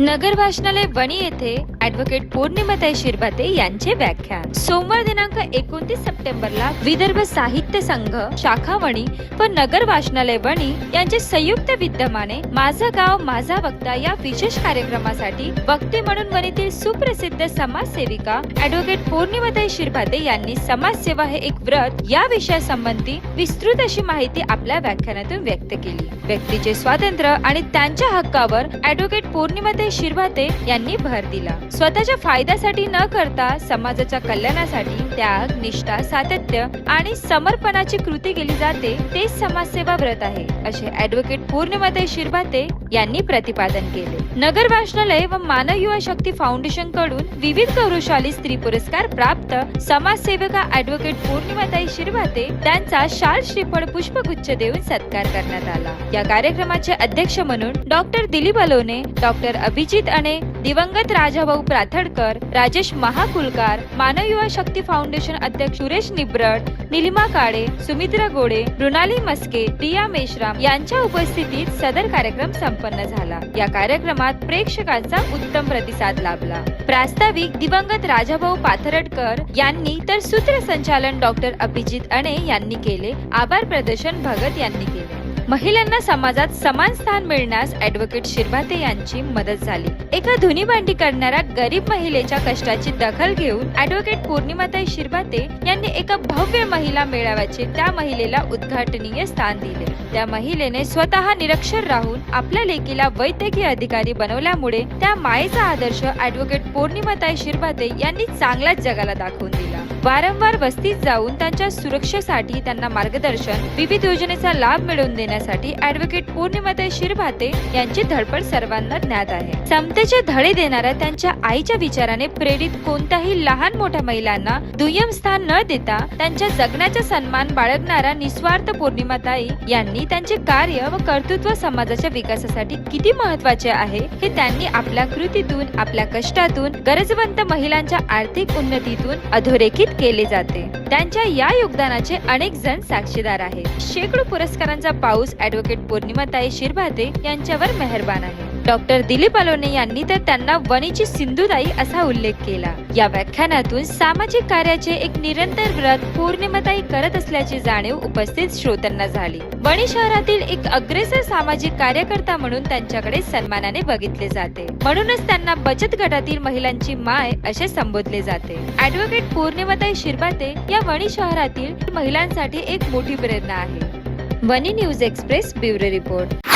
नगर वाचनालय वणी येथे ऍडव्होकेट पौर्णिमाताई शिरभाते यांचे व्याख्यान. सोमवार दिनांक एकोणतीस सप्टेंबरला विदर्भ साहित्य संघ शाखा वणी व नगर वाचनालय वणी यांचे संयुक्त विद्यमाने माझं गाव माझा वक्ता या विशेष कार्यक्रमासाठी वक्ते म्हणून वणीतील सुप्रसिद्ध समाजसेविका ऍडव्होकेट पौर्णिमाताई शिरभाते यांनी समाजसेवा हे एक व्रत या विषयासंबंधी विस्तृत अशी माहिती आपल्या व्याख्यानातून व्यक्त केली. व्यक्तीचे स्वातंत्र्य आणि त्यांच्या हक्कावर ऍडव्होकेट पौर्णिमाताई शिरभाते यांनी भर दिला. स्वतःच्या फायद्यासाठी न करता समाजाच्या कल्याणासाठी त्याग निष्ठा सातत्य आणि समर्पणाची कृती केली जाते तेच समाजसेवा व्रत आहे असे ऍडव्होकेट पौर्णिमाताई शिरभाते यांनी प्रतिपादन केले. नगर वाचनालय व मानव युवा शक्ती फाउंडेशनकडून विविध गौरवशाली स्त्री पुरस्कार प्राप्त समाजसेविका ऍडव्होकेट पौर्णिमाताई शिरभाते त्यांचा शाल श्रीफळ पुष्पगुच्छ देऊन सत्कार करण्यात आला. या कार्यक्रमाचे अध्यक्ष म्हणून डॉक्टर दिलीप अलोने डॉक्टर अभिजित अणे दिवंगत राजाभाऊ प्राथडकर राजेश महाकुलकार मानव युवा शक्ती फाउंडेशन अध्यक्ष सुरेश निब्रड निलिमा काळे सुमित्रा गोडे मृणाली मस्के रिया मेश्राम यांच्या उपस्थितीत सदर कार्यक्रम संपन्न झाला. या कार्यक्रमात प्रेक्षकांचा उत्तम प्रतिसाद लाभला. प्रास्ताविक दिवंगत राजाभाऊ पाथरडकर यांनी तर सूत्रसंचालन डॉक्टर अभिजित अणे यांनी केले. आभार प्रदर्शन भगत यांनी केले. महिलांना समाजात समान स्थान मिळण्यास ऍडव्होकेट शिरभाते यांची मदत झाली. एका धुनी भांडी करणाऱ्या गरीब महिलेच्या कष्टाची दखल घेऊन ऍडव्होकेट पौर्णिमाताई शिरभाते यांनी एका भव्य महिला मेळाव्याचे त्या महिलेला उद्घाटनीय स्थान दिले. त्या महिलेने स्वतः निरक्षर राहून आपल्या लेकीला वैद्यकीय अधिकारी बनवल्यामुळे त्या मायेचा आदर्श ऍडव्होकेट पौर्णिमाताई शिरभाते यांनी चांगलाच जगाला दाखवून दिला. वारंवार वस्तीत जाऊन त्यांच्या सुरक्षेसाठी त्यांना मार्गदर्शन विविध योजनेचा लाभ मिळवून देणे देण्यासाठी ऍडव्होकेट पौर्णिमाताई शिरभाते यांची धडपड सर्वांना ज्ञात आहे. समतेचे धडे देणाऱ्या त्यांच्या आईच्या विचाराने प्रेरित कोणत्याही लहान मोठ्या महिलांना दुय्यम स्थान न देता त्यांच्या जगण्याचा सन्मान बाळगणाऱ्या निस्वार्थ पौर्णिमाताई यांनी त्यांचे कार्य व कर्तृत्व समाजाच्या विकासासाठी किती महत्त्वाचे आहे हे त्यांनी आपल्या कृतीतून आपल्या कष्टातून गरजवंत महिलांच्या आर्थिक उन्नतीतून अधोरेखित केले जाते. त्यांच्या या योगदानाचे अनेक जण साक्षीदार आहेत. शेकडो पुरस्कारांचा पाऊस ऍडव्होकेट पौर्णिमाताई शिरभाते यांच्यावर मेहरबान आहे. डॉक्टर दिलीप अलोने यांनी तर त्यांना वणीची सिंधुताई असा उल्लेख केला. या व्याख्यानातून सामाजिक कार्याचे एक निरंतर व्रत पौर्णिमाताई करत असल्याची जाणीव उपस्थित श्रोत्यांना झाली. वणी शहरातील एक अग्रेसर सामाजिक कार्यकर्ता म्हणून त्यांच्याकडे सन्मानाने बघितले जाते. म्हणूनच त्यांना बचत गटातील महिलांची माय असे संबोधले जाते. ऍडव्होकेट पौर्णिमाताई शिरभाते या वणी शहरातील महिलांसाठी एक मोठी प्रेरणा आहे. વની ન્યૂઝ એક્સપ્રેસ બ્યુરો રિપોર્ટ